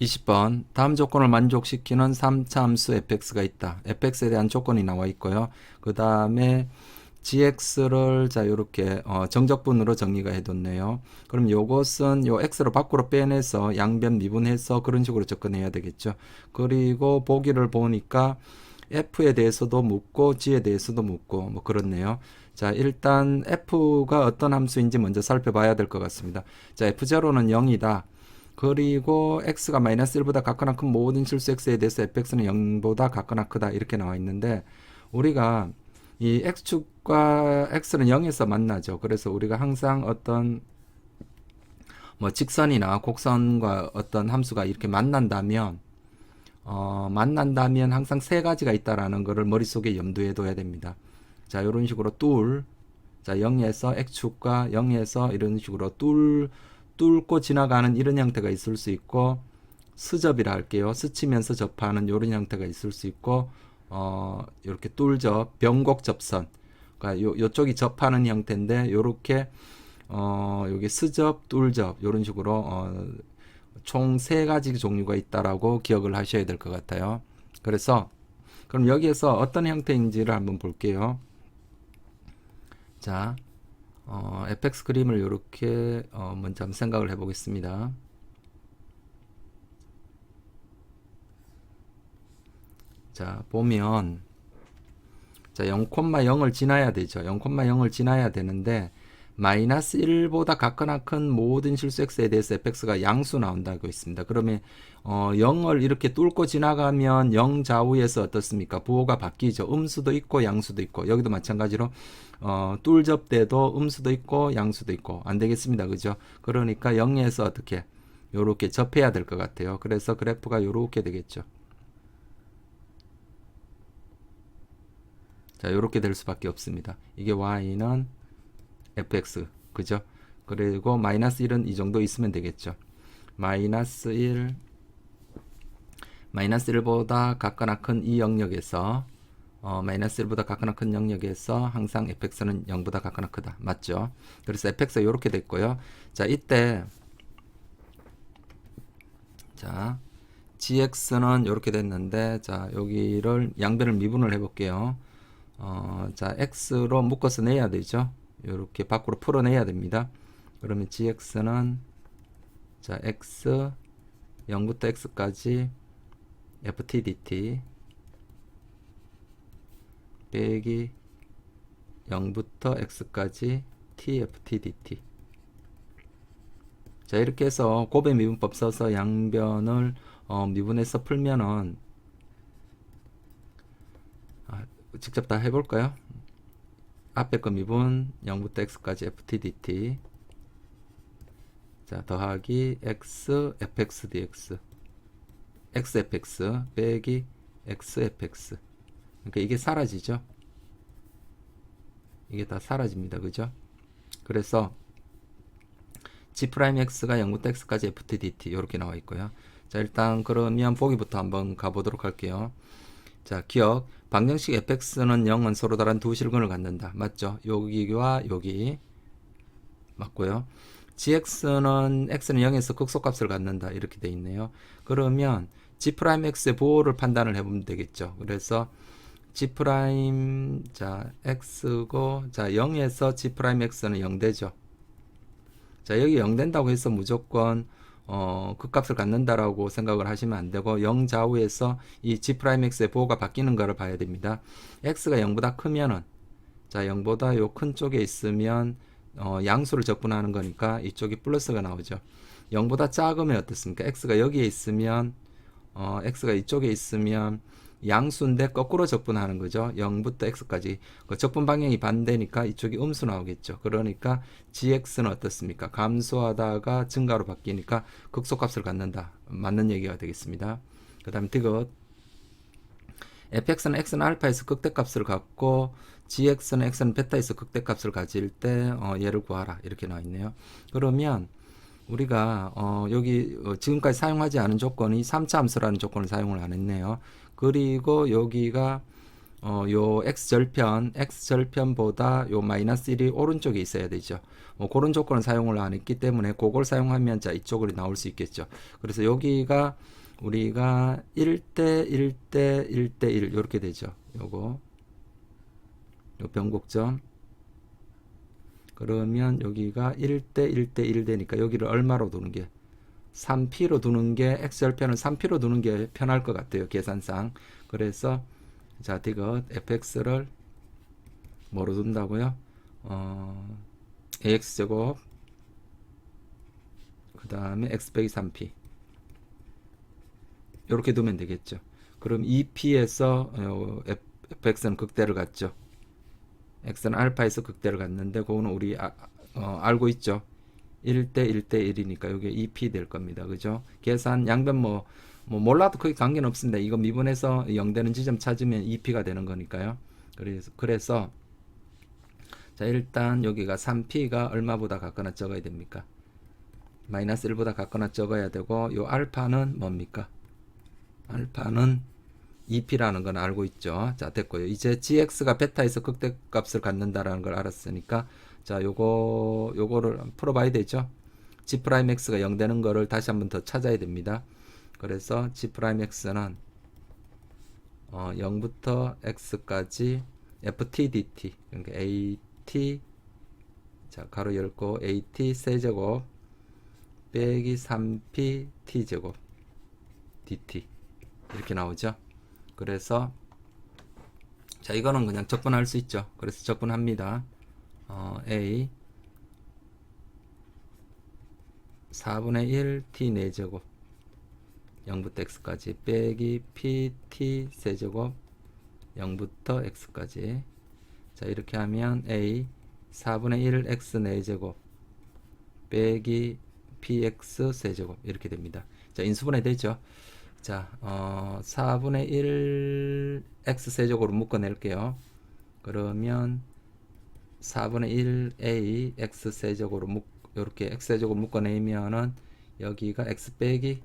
20번 다음 조건을 만족시키는 3차 함수 fx가 있다. fx에 대한 조건이 나와 있고요. 그 다음에 gx를 자 이렇게 어, 정적분으로 정리가 해뒀네요. 그럼 요것은 요 x로 밖으로 빼내서 양변 미분해서 그런 식으로 접근해야 되겠죠. 그리고 보기를 보니까 f에 대해서도 묻고 g에 대해서도 묻고 뭐 그렇네요. 자 일단 f가 어떤 함수인지 먼저 살펴봐야 될 것 같습니다. 자 f0는 0이다. 그리고 x가 마이너스 1보다 같거나 큰 모든 실수 x에 대해서 fx는 0보다 같거나 크다 이렇게 나와 있는데 우리가 이 x축과 x는 0에서 만나죠. 그래서 우리가 항상 어떤 뭐 직선이나 곡선과 어떤 함수가 이렇게 만난다면 어, 만난다면 항상 세 가지가 있다라는 것을 머릿속에 염두에 둬야 됩니다. 자, 이런 식으로 뚫, 자, 0에서 x축과 0에서 이런 식으로 뚫, 뚫고 지나가는 이런 형태가 있을 수 있고, 스접이라 할게요. 스치면서 접하는 이런 형태가 있을 수 있고, 어, 이렇게 뚫접, 병곡 접선. 그러니까 요, 요쪽이 접하는 형태인데, 요렇게, 어, 여기 스접, 뚫접, 이런 식으로, 어, 총 세 가지 종류가 있다라고 기억을 하셔야 될 것 같아요. 그래서, 그럼 여기에서 어떤 형태인지를 한번 볼게요. 자, 어, fx 그림을 이렇게 어, 먼저 한번 생각을 해보겠습니다. 자, 보면 자, 0,0을 지나야 되죠. 0,0을 지나야 되는데 마이너스 1보다 같거나 큰 모든 실수 x에 대해서 fx가 양수 나온다고 있습니다. 그러면 어, 0을 이렇게 뚫고 지나가면 0 좌우에서 어떻습니까? 부호가 바뀌죠. 음수도 있고 양수도 있고 여기도 마찬가지로 어, 뚫접 때도 음수도 있고 양수도 있고 안 되겠습니다. 그죠? 그러니까 0에서 어떻게 요렇게 접해야 될 것 같아요. 그래서 그래프가 요렇게 되겠죠. 자, 요렇게 될 수밖에 없습니다. 이게 y는 fx 그죠? 그리고 마이너스 1은 이 정도 있으면 되겠죠. 마이너스 1 마이너스 1보다 같거나 큰 이 영역에서 어, 마이너스 1보다 같거나 큰 영역에서 항상 fx는 0보다 같거나 크다. 맞죠? 그래서 fx가 이렇게 됐고요. 자, 이때 자, gx는 이렇게 됐는데 자, 여기를 양변을 미분을 해 볼게요. 어, 자, x로 묶어서 내야 되죠. 이렇게 밖으로 풀어내야 됩니다. 그러면 gx는 자, x 0부터 x까지 ft dt 빼기 0부터 x까지 tft dt 자 이렇게 해서 곱의 미분법 써서 양변을 어, 미분해서 풀면은 아, 직접 다 해볼까요? 앞에 거 미분 0부터 x까지 ft dt 자 더하기 x fx dx. x fx 빼기 x fx. 그러니까 이게 사라지죠? 이게 다 사라집니다. 그죠? 그래서 g 프라임 x가 0부터 x까지 ft dt 이렇게 나와 있고요. 자 일단 그러면 보기부터 한번 가보도록 할게요 자 기억. 방정식 fx는 0은 서로 다른 두 실근을 갖는다. 맞죠? 여기와 여기. 맞고요. gx는 x는 0에서 극소값을 갖는다. 이렇게 돼 있네요. 그러면 g 프라임 x의 보호를 판단을 해보면 되겠죠. 그래서 g 자 x고 자 0에서 g 프라임 x는 0 되죠. 자 여기 0 된다고 해서 무조건 어, 그 값을 갖는다라고 생각을 하시면 안 되고 0 좌우에서 이 g 프라임 x의 보호가 바뀌는 거를 봐야 됩니다. x가 0보다 크면은 자 0보다 요 큰 쪽에 있으면 어, 양수를 적분하는 거니까 이쪽이 플러스가 나오죠. 0보다 작으면 어떻습니까? x가 여기에 있으면 어, x가 이쪽에 있으면 양수인데 거꾸로 적분하는 거죠. 0부터 x까지. 그 적분 방향이 반대니까 이쪽이 음수 나오겠죠. 그러니까 gx는 어떻습니까? 감소하다가 증가로 바뀌니까 극소값을 갖는다. 맞는 얘기가 되겠습니다. 그 다음 디귿 fx는 x는 알파에서 극대값을 갖고 gx는 x는 베타에서 극대값을 가질 때 어, 얘를 구하라 이렇게 나와 있네요. 그러면 우리가 어, 여기 어, 지금까지 사용하지 않은 조건이 3차 함수라는 조건을 사용을 안 했네요. 그리고 여기가 어, 요 x 절편, x 절편보다 요 마이너스 1이 오른쪽에 있어야 되죠. 뭐 그런 조건을 사용을 안 했기 때문에 그걸 사용하면 자 이쪽으로 나올 수 있겠죠. 그래서 여기가 우리가 1대 1대 1대 1 이렇게 되죠. 요거 요 변곡점 그러면 여기가 1대 1대 1 되니까 여기를 얼마로 두는 게 3p로 두는 게 x절편을 3p로 두는 게 편할 것 같아요. 계산상. 그래서 자, 디귿 fx를 뭐로 둔다고요? 어, ax제곱 그 다음에 x 빼기 3p 이렇게 두면 되겠죠. 그럼 2p에서 어, fx는 극대를 갔죠. x는 알파에서 극대를 갔는데 그거는 우리 아, 어, 알고 있죠. 1대 1대 1이니까 이게 2p 될 겁니다. 그죠? 계산 양변 뭐, 뭐 몰라도 크게 관계는 없습니다. 이거 미분해서 0 되는 지점 찾으면 2p가 되는 거니까요. 그래서 그래서 자, 일단 여기가 3p가 얼마보다 같거나 적어야 됩니까? 마이너스 1보다 같거나 적어야 되고 요 알파는 뭡니까? 알파는 2p라는 건 알고 있죠. 자, 됐고요. 이제 gx가 베타에서 극대값을 갖는다라는 걸 알았으니까 자, 요거 요거를 풀어 봐야 되죠. g 프라임 x가 0 되는 거를 다시 한번 더 찾아야 됩니다. 그래서 g 프라임 x는 어, 0부터 x까지 ft dt 그러니까 at 자, 가로 열고 at 세제곱 빼기 3p t제곱 dt 이렇게 나오죠. 그래서 자 이거는 그냥 적분할 수 있죠. 그래서 적분합니다. 어, a 4분의 1 t 4제곱 0부터 x까지 빼기 pt 세제곱 0부터 x까지 자 이렇게 하면 a 4분의 1 x 4제곱 빼기 px 세제곱 이렇게 됩니다. 자 인수분해 되죠. 자, 어, 4분의 1 x 세제곱으로 묶어낼게요. 그러면 4분의 1 a x 세제곱으로 묶 이렇게 x 세제곱 묶어내면은 여기가 x 빼기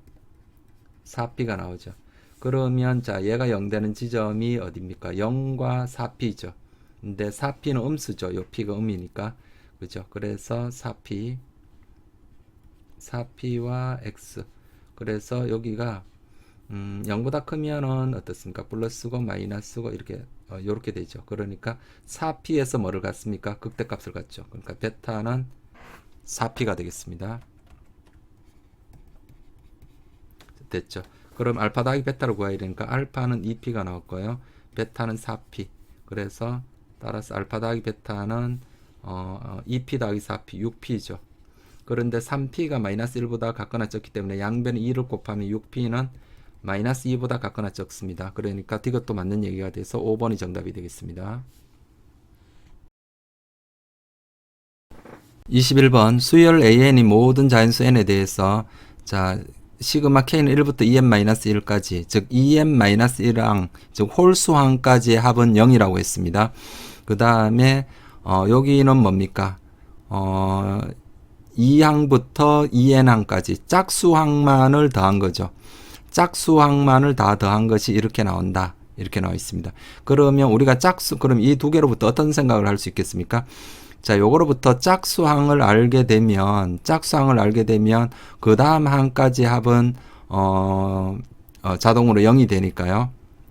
4p가 나오죠. 그러면 자 얘가 0 되는 지점이 어디입니까? 0과 4p죠. 근데 4p는 음수죠. 요 p가 음이니까. 그죠? 그래서 4p 4p와 x 그래서 여기가 음, 0보다 크면은 어떻습니까? 플러스고 마이너스고 이렇게 어, 이렇게 되죠. 그러니까 4p에서 뭐를 갖습니까? 극대값을 갖죠. 그러니까 베타는 4p가 되겠습니다. 됐죠. 그럼 알파 더하기 베타를 구해야 되니까 알파는 2p가 나올 거예요. 베타는 4p. 그래서 따라서 알파 더하기 베타는 어, 어, 2p 더하기 4p, 6p죠. 그런데 3p가 마이너스 1보다 같거나 적기 때문에 양변에 2를 곱하면 6p는 마이너스 2보다 같거나 적습니다. 그러니까 이것도 맞는 얘기가 돼서 5번이 정답이 되겠습니다. 21번 수열 AN이 모든 자연수 N에 대해서 자 시그마 K는 1부터 2n-1까지 즉 2n-1항 즉 홀수항까지의 합은 0이라고 했습니다. 그 다음에 어, 여기는 뭡니까? 어, 2항부터 2n항까지 짝수항만을 더한 거죠. 짝수항만을 다 더한 것이 이렇게 나온다. 이렇게 나와 있습니다. 그러면 우리가 짝수, 그럼 이 두 개로부터 어떤 생각을 할 수 있겠습니까? 자, 요거로부터 짝수항을 알게 되면, 짝수항을 알게 되면, 그 다음 항까지 합은, 어, 어, 자동으로 0이 되니까요.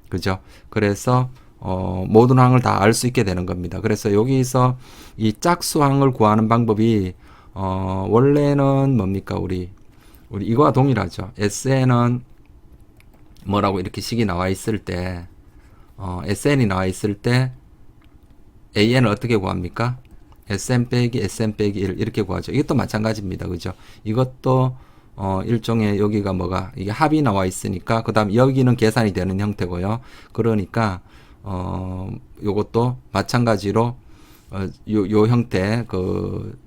그죠? 그래서, 어, 모든 항을 다 알 수 있게 되는 겁니다. 그래서 여기서 이 짝수항을 구하는 방법이, 어, 원래는 뭡니까? 우리, 우리 이거와 동일하죠. SN은 뭐라고 이렇게 식이 나와 있을 때, 어, SN이 나와 있을 때, AN을 어떻게 구합니까? SN 빼기 SN 빼기 1 이렇게 구하죠. 이것도 마찬가지입니다. 그죠? 이것도 어, 일종의 여기가 뭐가 이게 합이 나와 있으니까 그다음 여기는 계산이 되는 형태고요. 그러니까 어, 요것도 마찬가지로 어, 요, 요 형태 그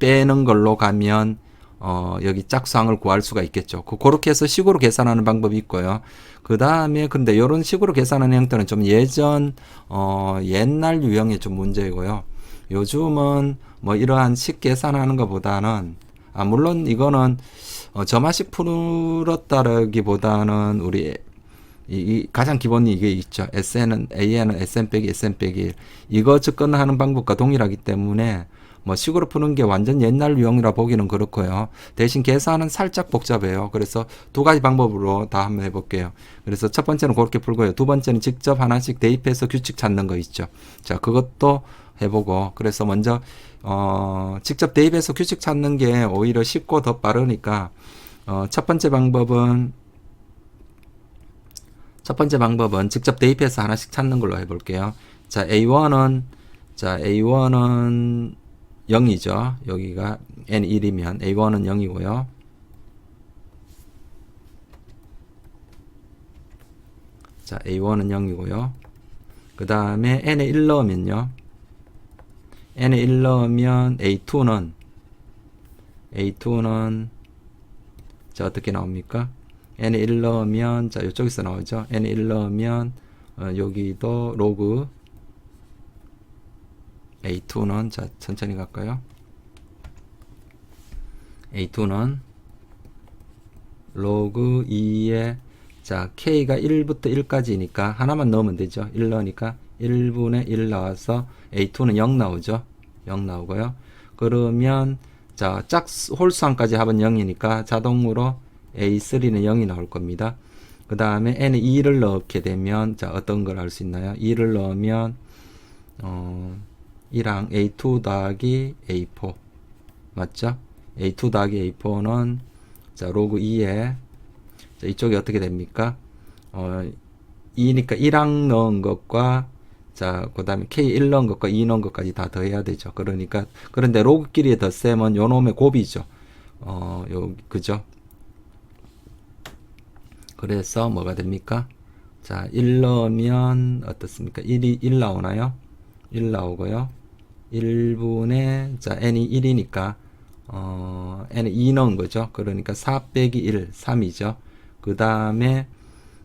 빼는 걸로 가면 어, 여기 짝수항을 구할 수가 있겠죠. 그, 그렇게 해서 식으로 계산하는 방법이 있고요. 그 다음에, 근데 이런 식으로 계산하는 형태는 좀 예전, 어, 옛날 유형의 좀 문제이고요. 요즘은 뭐 이러한 식 계산하는 것보다는, 아, 물론 이거는, 어, 점화식 풀었다라기보다는 우리 이, 이 가장 기본이 이게 있죠. SN은 AN은 SN 빼기 SN 빼기 1. 이거 접근하는 방법과 동일하기 때문에 뭐 식으로 푸는 게 완전 옛날 유형이라 보기는 그렇고요. 대신 계산은 살짝 복잡해요. 그래서 두 가지 방법으로 다 한번 해볼게요. 그래서 첫 번째는 그렇게 풀고요. 두 번째는 직접 하나씩 대입해서 규칙 찾는 거 있죠. 자, 그것도 해보고 그래서 먼저 어, 직접 대입해서 규칙 찾는 게 오히려 쉽고 더 빠르니까 어, 첫 번째 방법은 첫 번째 방법은 직접 대입해서 하나씩 찾는 걸로 해볼게요. 자, A1은 자, A1은 0이죠. 여기가 N1이면 A1은 0이고요. 자, A1은 0이고요. 그 다음에 N에 1 넣으면요. N에 1 넣으면 A2는 A2는 자 어떻게 나옵니까? N에 1 넣으면 자 이쪽에서 나오죠. N에 1 넣으면 어, 여기도 로그 A2는 자 천천히 갈까요? A2는 로그 2에 자 K가 1부터 1까지니까 하나만 넣으면 되죠. 1 넣으니까 1분의 1 나와서 A2는 0 나오죠. 0 나오고요. 그러면 자 짝 홀수함까지 합은 0이니까 자동으로 A3는 0이 나올 겁니다. 그 다음에 N에 2를 넣게 되면 자 어떤 걸 알 수 있나요? 2를 넣으면 어 1항 A2 더하기 A4 맞죠? A2 더하기 A4는 자 로그 2에 자, 이쪽이 어떻게 됩니까? 어 2니까 1항 넣은 것과 자, 그 다음에 K1 넣은 것과 2 넣은 것까지 다 더해야 되죠. 그러니까, 그런데 로그끼리의 덧셈은 요 놈의 곱이죠. 어, 요, 그죠? 그래서 뭐가 됩니까? 자, 1 넣으면 어떻습니까? 1이 1 나오나요? 1 나오고요. 1분의, 자, n이 1이니까, 어, n에 2 넣은 거죠. 그러니까 4 빼기 1, 3이죠. 그 다음에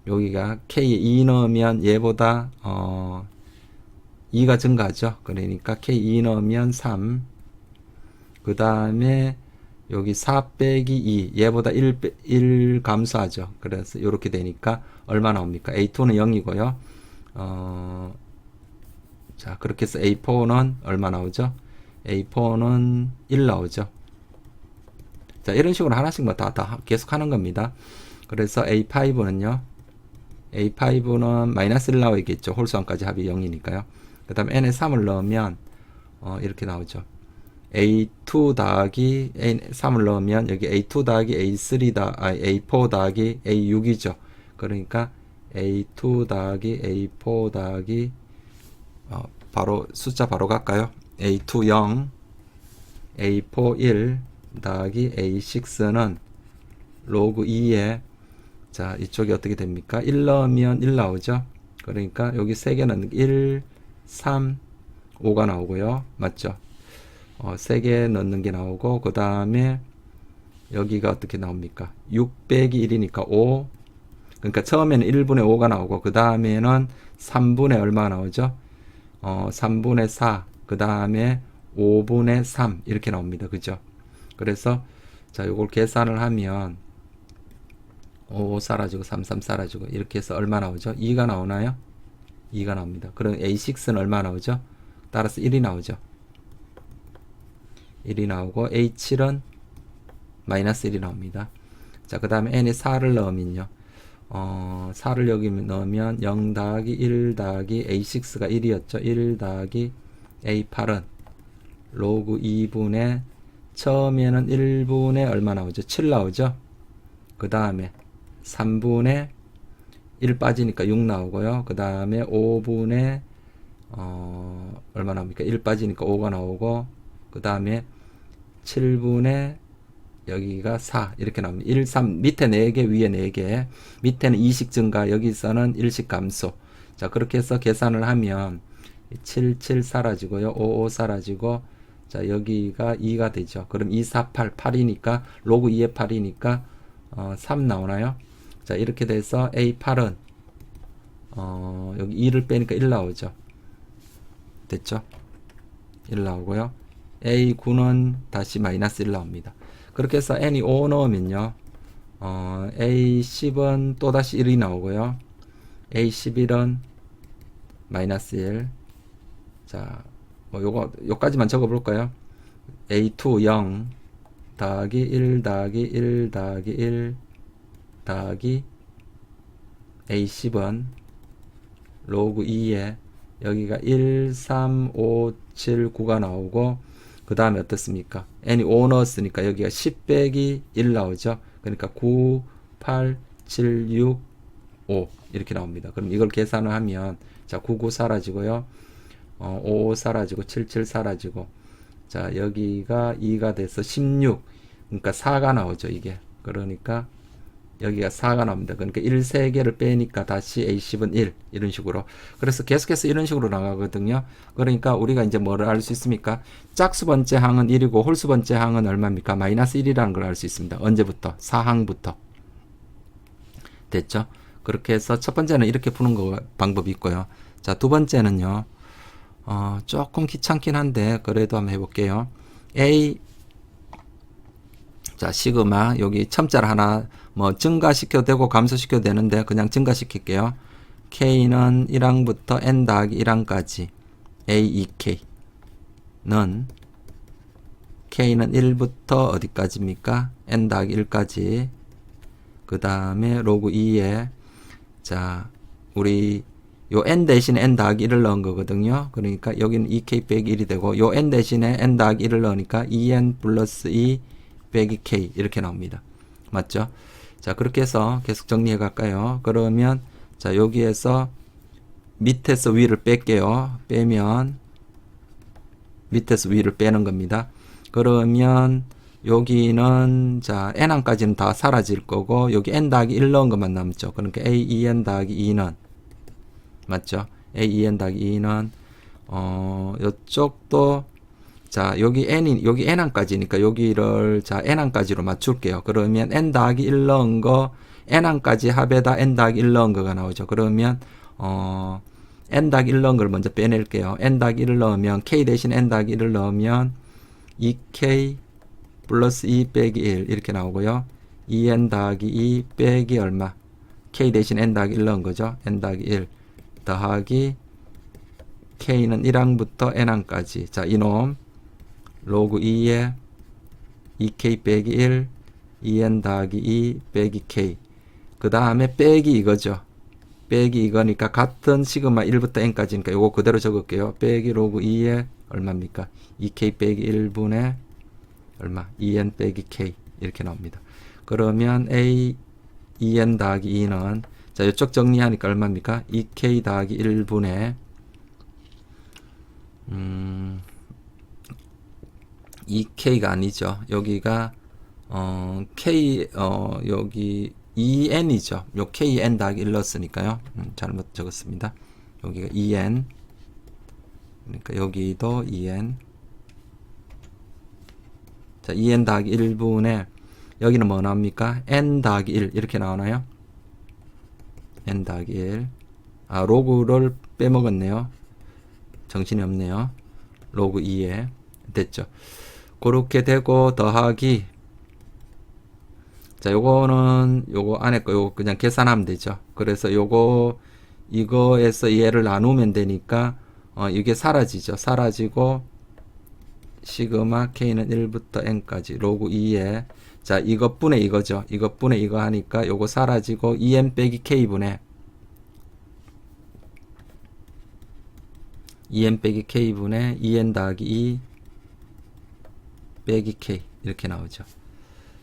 여기가 k에 2 넣으면 얘보다, 어, 2가 증가하죠. 그러니까 K2 넣으면 3. 그 다음에 여기 4 빼기 2. 얘보다 1, 1 감소하죠. 그래서 이렇게 되니까 얼마 나옵니까? A2는 0이고요. 어, 자, 그렇게 해서 A4는 얼마 나오죠? A4는 1 나오죠. 자, 이런 식으로 하나씩 뭐 다, 다 계속 하는 겁니다. 그래서 A5는요. A5는 마이너스 1 나오겠죠. 홀수함까지 합이 0이니까요. 그 다음에 n에 3을 넣으면 어, 이렇게 나오죠. a2 더하기 a 3을 넣으면 여기 a2 더하기 a3 다 아, a4 더하기 a6이죠. 그러니까 a2 더하기 a4 더하기 어, 바로 숫자 바로 갈까요? a2 0 a4 1 더하기 a6는 로그 2에 자 이쪽이 어떻게 됩니까? 1 넣으면 1 나오죠. 그러니까 여기 3개는 1 3, 5가 나오고요. 맞죠? 어, 3개 넣는 게 나오고, 그 다음에 여기가 어떻게 나옵니까? 6 빼기 1이니까 5. 그러니까 처음에는 1분의 5가 나오고, 그 다음에는 3분의 얼마 나오죠? 어, 3분의 4, 그 다음에 5분의 3, 이렇게 나옵니다. 그죠? 그래서, 자, 요걸 계산을 하면, 5 사라지고, 3, 3 사라지고, 이렇게 해서 얼마 나오죠? 2가 나오나요? 2가 나옵니다. 그럼 A6는 얼마 나오죠? 따라서 1이 나오죠. 1이 나오고 A7은 마이너스 1이 나옵니다. 자, 그 다음에 n에 4를 넣으면요. 어, 4를 여기 넣으면 0 더하기 1 더하기 A6가 1이었죠. 1 더하기 A8은 로그 2분의 처음에는 1분의 얼마 나오죠? 7 나오죠. 그 다음에 3분의 1 빠지니까 6 나오고요. 그 다음에 5분의 어, 얼마 나옵니까? 1 빠지니까 5가 나오고 그 다음에 7분의 여기가 4 이렇게 나옵니다. 1, 3 밑에 4개 위에 4개. 밑에는 2식 증가. 여기서는 1식 감소. 자 그렇게 해서 계산을 하면 7, 7 사라지고요. 5, 5 사라지고 자 여기가 2가 되죠. 그럼 2, 4, 8 8이니까 로그 2의 8이니까 어, 3 나오나요? 자 이렇게 돼서 A8은 어, 여기 2를 빼니까 1 나오죠. 됐죠? 1 나오고요. A9는 다시 마이너스 1 나옵니다 그렇게 해서 N이 5 넣으면요 어, A10은 또다시 1이 나오고요 A11은 마이너스 1. 자, 뭐 요거 요까지만 적어 볼까요? A2 0 더하기 1 더하기 1 더하기 1 더하기 A10은 로그 2에 여기가 1, 3, 5, 7, 9가 나오고 그 다음에 어떻습니까? n이 5 넣었으니까 여기가 10 빼기 1 나오죠. 그러니까 9, 8, 7, 6, 5 이렇게 나옵니다. 그럼 이걸 계산을 하면 자 99 사라지고요. 어, 55 사라지고 77 사라지고 자 여기가 2가 돼서 16 그러니까 4가 나오죠 이게 그러니까 여기가 4가 나옵니다. 그러니까 1 3개를 빼니까 다시 A10은 1 이런 식으로. 그래서 계속해서 이런 식으로 나가거든요. 그러니까 우리가 이제 뭐를 알 수 있습니까? 짝수 번째 항은 1이고 홀수 번째 항은 얼마입니까? 마이너스 1이라는 걸 알 수 있습니다. 언제부터? 4항부터. 됐죠? 그렇게 해서 첫 번째는 이렇게 푸는 거 방법이 있고요. 자 두 번째는요. 어, 조금 귀찮긴 한데 그래도 한번 해볼게요. A 자 시그마. 여기 첨자를 하나 뭐 증가시켜도 되고 감소시켜도 되는데 그냥 증가시킬게요. K는 1항부터 N 더하기 1항까지 A, 2K는 K는 1부터 어디까지입니까? N 더하기 1까지 그 다음에 로그 2에 자 우리 요 n 대신에 n 더하기 1을 넣은 거거든요. 그러니까 여기는 2k 빼기 1이 되고 요 n 대신에 n 더하기 1을 넣으니까 2n 플러스 2 빼기 k 이렇게 나옵니다. 맞죠? 자 그렇게 해서 계속 정리해 갈까요? 그러면 자 여기에서 밑에서 위를 뺄게요. 빼면 밑에서 위를 빼는 겁니다. 그러면 여기는 자 n항까지는 다 사라질 거고 여기 n 더하기 1 넣은 것만 남죠. 그러니까 a 2n 더하기 2는 맞죠? a 2n 더하기 2는 어 이쪽도 자 여기 n이 여기 n항까지니까 여기를 자 n항까지로 맞출게요. 그러면 n 더하기 1 넣은 거 n항까지 합에다 n 더하기 1 넣은 거가 나오죠. 그러면 어 n 더하기 1 넣은 걸 먼저 빼낼게요. n 더하기 1을 넣으면 k 대신 n 더하기 1을 넣으면 2k 플러스 2 빼기 1 이렇게 나오고요. 2n 더하기 2 빼기 얼마? k 대신 n 더하기 1 넣은 거죠. n 더하기 1 더하기 k는 1항부터 n항까지 자 이놈 로그 2에 2k 빼기 1 2n 더하기 2 빼기 k 그 다음에 빼기 이거죠. 빼기 이거니까 같은 시그마 1부터 n까지니까 요거 그대로 적을게요. 빼기 로그 2에 얼마입니까? 2k 빼기 1분의 얼마? 2n 빼기 k 이렇게 나옵니다. 그러면 a 2n 더하기 2는 자, 이쪽 정리하니까 얼마입니까? 2k 더하기 1분의 음, 2k가 아니죠. 여기가 어, k 어, 여기 2n이죠. 요 kn 1 넣었으니까요. 음, 잘못 적었습니다. 여기가 2n 그러니까 여기도 2n 자, 2n 더하기 1분의 여기는 뭐 나옵니까? n 더하기 1 이렇게 나오나요? n 더하기 1. 아, 로그를 빼먹었네요. 정신이 없네요. 로그 2에. 됐죠. 그렇게 되고 더하기. 자, 요거는 요거 안에 거 요거 그냥 계산하면 되죠. 그래서 요거 이거에서 얘를 나누면 되니까 어, 이게 사라지죠. 사라지고 시그마 k는 1부터 n까지 로그 2에 자, 이것분의 이거죠. 이것분의 이거 하니까 요거 사라지고 2n 빼기 k분의 2n 빼기 k분의 2n 더하기 2 빼기 k 이렇게 나오죠.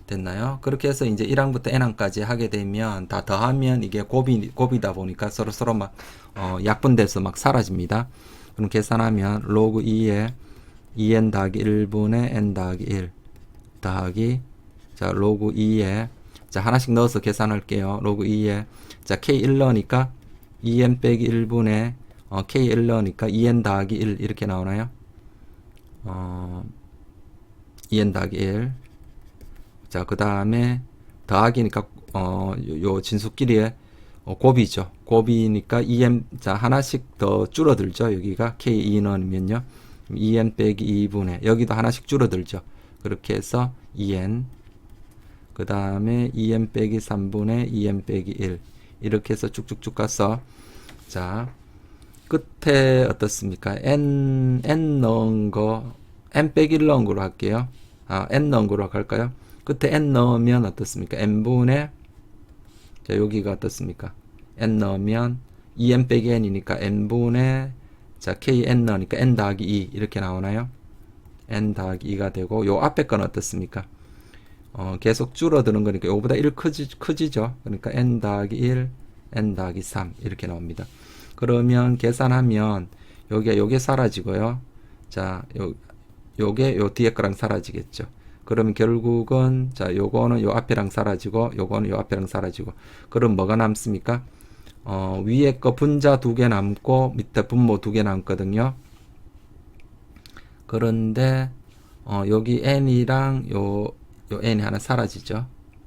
됐나요? 그렇게 해서 이제 1항부터 n항까지 하게 되면 다 더하면 이게 곱이, 곱이다 보니까 서로 서로 막 어, 약분돼서 막 사라집니다. 그럼 계산하면 로그 2에 2n 더하기 1분의 n 더하기 1 더하기 자 로그 2에 자 하나씩 넣어서 계산할게요. 로그 2에 자 k 1 넣으니까 2n 빼기 1분의 어, k 1 넣으니까 2n 더하기 1 이렇게 나오나요? 어, 2n 더하기 1 자, 그 다음에 더하기니까 어, 요, 요 진수끼리의 어, 곱이죠. 곱이니까 2m 자 하나씩 더 줄어들죠. 여기가 k2 넣으면요. 2n 빼기 2분의 여기도 하나씩 줄어들죠. 그렇게 해서 2n 그 다음에 2n 빼기 3분의 2n 빼기 1 이렇게 해서 쭉쭉쭉 가서 자 끝에 어떻습니까? n n 넣은 거 n 빼기 1 넣은 거로 할게요. 아 n 거로 할까요? 끝에 n 넣으면 어떻습니까? n 분의 자 여기가 어떻습니까? n 넣으면 2n 빼기 n이니까 n 분의 자 k n 넣으니까 n 더하기 2 이렇게 나오나요? n 더하기 2가 되고 요 앞에 건 어떻습니까? 어, 계속 줄어드는 거니까 요보다 1 크지, 크지죠. 그러니까 n 더하기 1, n 더하기 3 이렇게 나옵니다. 그러면 계산하면 여기가 요게 사라지고요. 자, 요 요게 요 뒤에 거랑 사라지겠죠. 그러면 결국은 자, 요거는 요 앞에랑 사라지고 요거는 요 앞에랑 사라지고 그럼 뭐가 남습니까? 어, 위에 거 분자 두 개 남고 밑에 분모 두 개 남거든요. 그런데 어, 여기 n이랑 요, 요 n이 하나 사라지죠.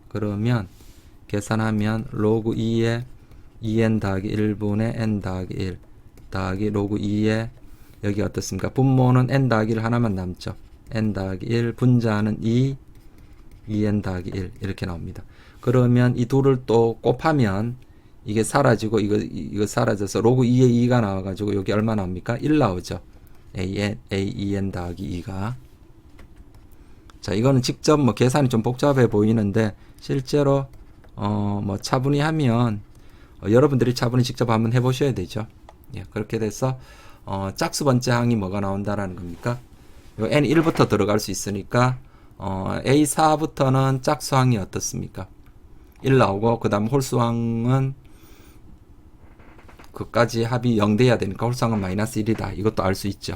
그러면 계산하면 로그 2에 2n 더하기 1분의 n 더하기 1 더하기 로그 2에 여기 어떻습니까? 분모는 n 더하기 1 하나만 남죠. n 더하기 1 분자는 2 2n 더하기 1 이렇게 나옵니다. 그러면 이 둘을 또 곱하면 이게 사라지고 이거 이거 사라져서 로그 2에 2가 나와 가지고 여기 얼마 나옵니까? 1 나오죠. a a e n 더하기 2가 자 이거는 직접 뭐 계산이 좀 복잡해 보이는데 실제로 어 뭐 차분히 하면 어, 여러분들이 차분히 직접 한번 해 보셔야 되죠. 예, 그렇게 돼서 어, 짝수 번째 항이 뭐가 나온다라는 겁니까? 요 n 1부터 들어갈 수 있으니까 어, a4부터는 짝수 항이 어떻습니까? 1 나오고 그 다음 홀수 항은 그까지 합이 0 돼야 되니까 홀수 항은 마이너스 1이다. 이것도 알 수 있죠.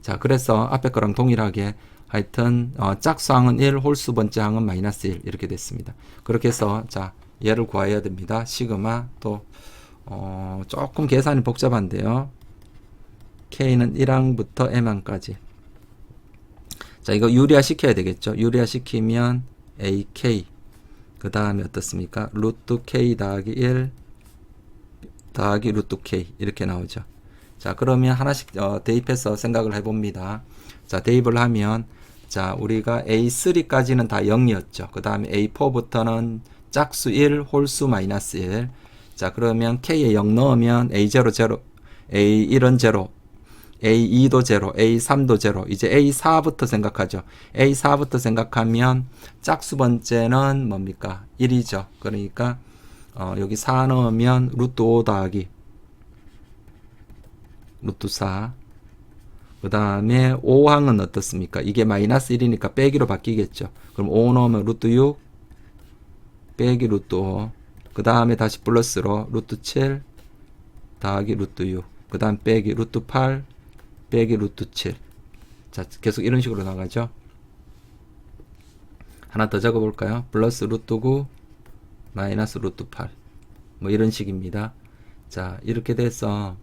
자, 그래서 앞에 거랑 동일하게 하여튼 어, 짝수 항은 1, 홀수 번째 항은 마이너스 1 이렇게 됐습니다. 그렇게 해서 자 얘를 구해야 됩니다. 시그마 또 어, 조금 계산이 복잡한데요. K는 1항부터 m항까지 자 이거 유리화 시켜야 되겠죠. 유리화 시키면 ak 그 다음에 어떻습니까? 루트 k 더하기 1 더하기 루트 k 이렇게 나오죠. 자 그러면 하나씩 어, 대입해서 생각을 해봅니다. 자 대입을 하면 자 우리가 a3까지는 다 0이었죠. 그 다음에 a4부터는 짝수 1 홀수 마이너스 1. 자 그러면 k에 0 넣으면 a0 0 a1은 0 A2도 제로, A3도 제로. 이제 A4부터 생각하죠. A4부터 생각하면 짝수 번째는 뭡니까? 1이죠. 그러니까 어, 여기 4 넣으면 루트 5 더하기 루트 4. 그 다음에 5항은 어떻습니까? 이게 마이너스 1이니까 빼기로 바뀌겠죠. 그럼 5 넣으면 루트 6 빼기 루트 5. 그 다음에 다시 플러스로 루트 7 더하기 루트 6. 그 다음 빼기 루트 8 빼기 루트 7. 자, 계속 이런 식으로 나가죠. 하나 더 적어 볼까요? 플러스 루트 9 마이너스 루트 8. 뭐 이런 식입니다. 자, 이렇게 돼서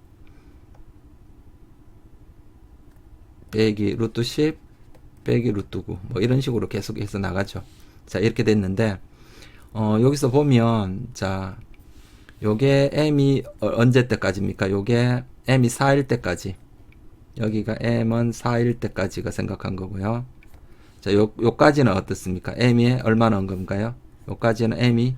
빼기 루트 10 빼기 루트 9. 뭐 이런 식으로 계속 해서 나가죠. 자, 이렇게 됐는데 어, 여기서 보면 자, 요게 m이 어, 언제 때까지입니까? 요게 m이 4일 때까지. 여기가 m은 4일 때까지가 생각한 거고요. 자, 요, 요까지는 어떻습니까? m이 얼마 넣은 건가요? 요까지는 m이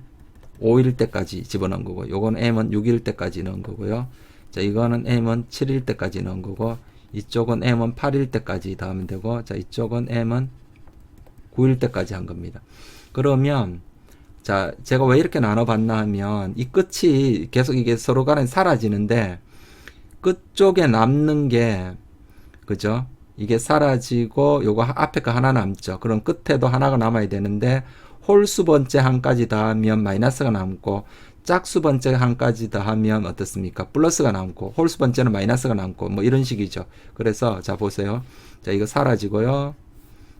5일 때까지 집어넣은 거고, 요건 m은 6일 때까지 넣은 거고요. 자, 이거는 m은 7일 때까지 넣은 거고, 이쪽은 m은 8일 때까지 더하면 되고, 자, 이쪽은 m은 9일 때까지 한 겁니다. 그러면, 자, 제가 왜 이렇게 나눠봤나 하면, 이 끝이 계속 이게 서로 간에 사라지는데, 끝쪽에 남는 게, 그죠? 이게 사라지고 요거 앞에 거 하나 남죠. 그럼 끝에도 하나가 남아야 되는데 홀수 번째 항까지 더하면 마이너스가 남고 짝수 번째 항까지 더하면 어떻습니까? 플러스가 남고 홀수 번째는 마이너스가 남고 뭐 이런 식이죠. 그래서 자 보세요. 자 이거 사라지고요.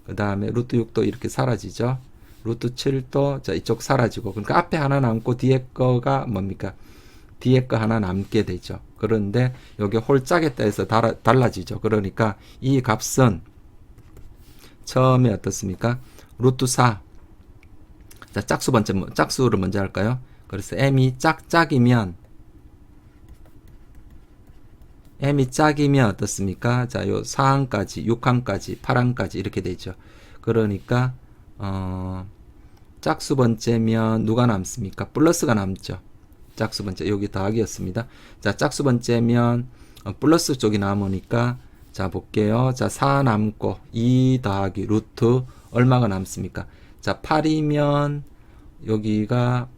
그 다음에 루트 6도 이렇게 사라지죠. 루트 7도 자 이쪽 사라지고 그러니까 앞에 하나 남고 뒤에 거가 뭡니까? 뒤에 거 하나 남게 되죠. 그런데 여기 홀짝에 따라서 달라, 달라지죠. 그러니까 이 값은 처음에 어떻습니까? 루트 4. 자, 짝수 번째, 짝수를 먼저 할까요? 그래서 m이 짝짝이면 m이 짝이면 어떻습니까? 자, 요 4항까지, 6항까지, 8항까지 이렇게 되죠. 그러니까 어, 짝수 번째면 누가 남습니까? 플러스가 남죠. 짝수 번째 여기 더하기였습니다. 자 짝수 번째면 어, 플러스 쪽이 남으니까 자 볼게요. 자 4 남고 2 더하기 루트 얼마가 남습니까? 자 8이면 여기가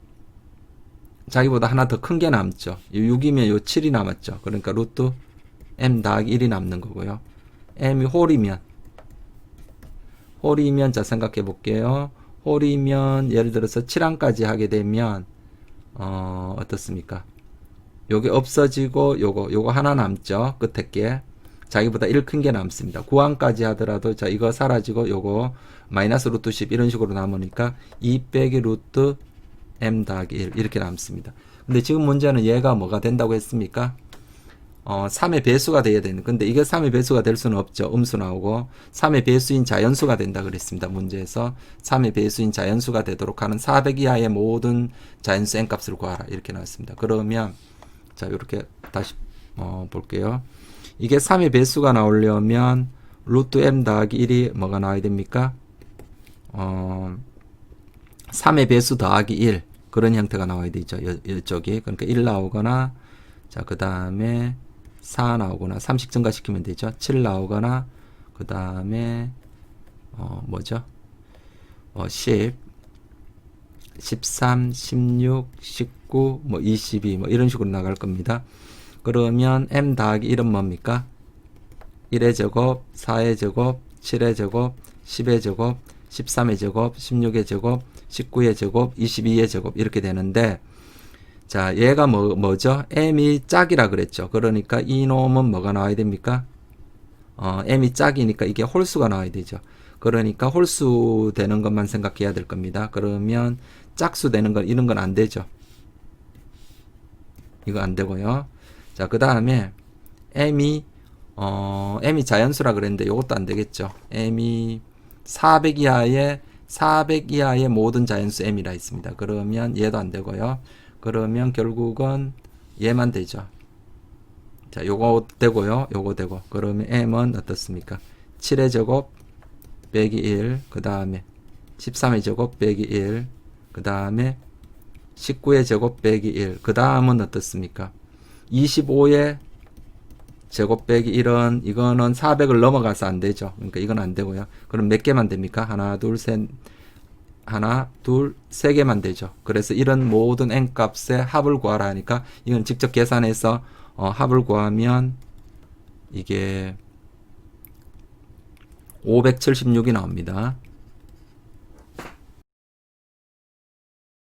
자기보다 하나 더 큰 게 남죠. 6이면 요 7이 남았죠. 그러니까 루트 m 더하기 1이 남는 거고요. m이 홀이면 홀이면 자 생각해 볼게요. 홀이면 예를 들어서 7항까지 하게 되면 어 어떻습니까? 요게 없어지고 요거 요거 하나 남죠. 끝에 게 자기보다 1 큰 게 남습니다. 9항까지 하더라도 자 이거 사라지고 요거 마이너스 루트 10 이런 식으로 남으니까 2 빼기 루트 m 더하기 1 이렇게 남습니다. 근데 지금 문제는 얘가 뭐가 된다고 했습니까? 어, 3의 배수가 돼야 되는. 근데 이게 3의 배수가 될 수는 없죠. 음수 나오고 3의 배수인 자연수가 된다 그랬습니다. 문제에서 3의 배수인 자연수가 되도록 하는 400 이하의 모든 자연수 n 값을 구하라. 이렇게 나왔습니다. 그러면 자, 이렇게 다시 어, 볼게요. 이게 3의 배수가 나오려면 루트 m 더하기 1이 뭐가 나와야 됩니까? 어, 3의 배수 더하기 1 그런 형태가 나와야 되죠. 여, 이쪽이 그러니까 1 나오거나 자 그 다음에 4 나오거나 3씩 증가시키면 되죠. 7 나오거나 그 다음에 어 뭐죠? 어 10, 13, 16, 19, 뭐 22, 뭐 이런 식으로 나갈 겁니다. 그러면 m 더하기 1은 뭡니까? 1의 제곱, 4의 제곱, 7의 제곱, 10의 제곱, 13의 제곱, 16의 제곱, 19의 제곱, 22의 제곱 이렇게 되는데 자 얘가 뭐, 뭐죠? m이 짝이라 그랬죠. 그러니까 이놈은 뭐가 나와야 됩니까? 어, m이 짝이니까 이게 홀수가 나와야 되죠. 그러니까 홀수 되는 것만 생각해야 될 겁니다. 그러면 짝수 되는 건 이런 건 안 되죠. 이거 안 되고요. 자, 그 다음에 m이 어, m이 자연수라 그랬는데 이것도 안 되겠죠. m이 400 이하의 400 이하의 모든 자연수 m이라 있습니다. 그러면 얘도 안 되고요. 그러면 결국은 얘만 되죠. 자, 요거 되고요. 요거 되고. 그러면 m은 어떻습니까? 7의 제곱 빼기 1, 그 다음에 13의 제곱 빼기 1, 그 다음에 19의 제곱 빼기 1, 그 다음은 어떻습니까? 25의 제곱 빼기 1은 이거는 400을 넘어가서 안 되죠. 그러니까 이건 안 되고요. 그럼 몇 개만 됩니까? 하나, 둘, 셋, 하나, 둘, 세 개만 되죠. 그래서 이런 모든 n 값의 합을 구하라 하니까 이건 직접 계산해서 어, 합을 구하면 이게 576이 나옵니다.